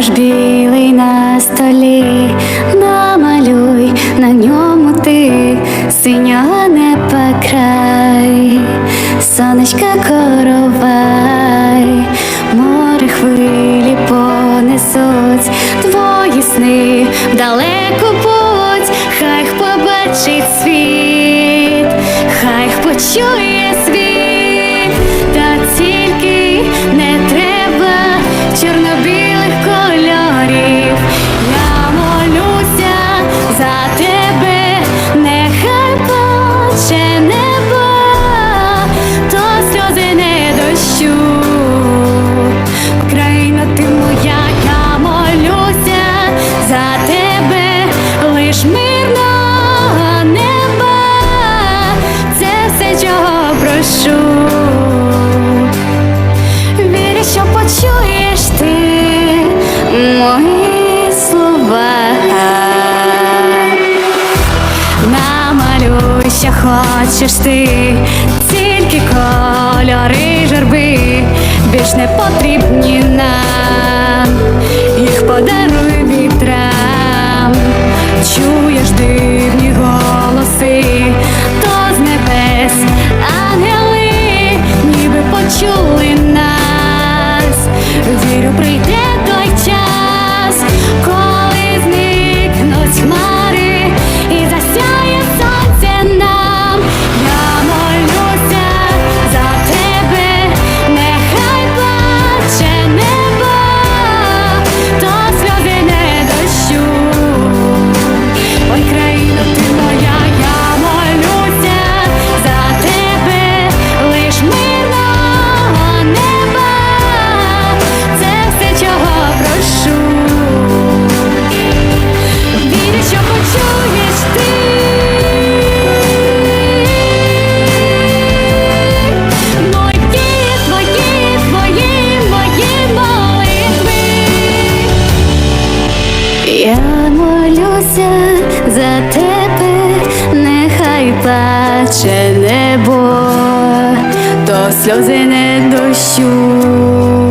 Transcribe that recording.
Білий на столі, намалюй на ньому ти синього неба край, сонечка коровай, море хвилі понесуть. Твої сни в далеку путь, хай побачить світ, хай почує лиш мирного неба, це все, чого прошу. Вірю, що почуєш ти мої слова. Намалюй, що хочеш ти, тільки кольори жерби більш не потрібні нам, їх подаруй чуєш дивні голоси, Я молюся за тебе, нехай плаче небо, то сльози не дощу.